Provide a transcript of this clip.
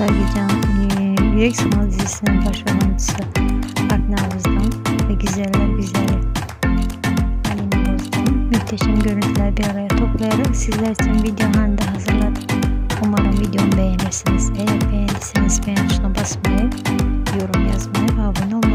Ayrıca e, Yürek Sonu dizisinin başrol oyuncusu Arne Avuz'dan ve Güzeller Güzeli Alina Boz'dan muhteşem görüntüler bir araya toplayarak sizler için video halinde hazırladım. Umarım videomu beğenirsiniz. Eğer beğendiyseniz beğen tuşuna basmayı, yorum yazmayı ve abone olmayı.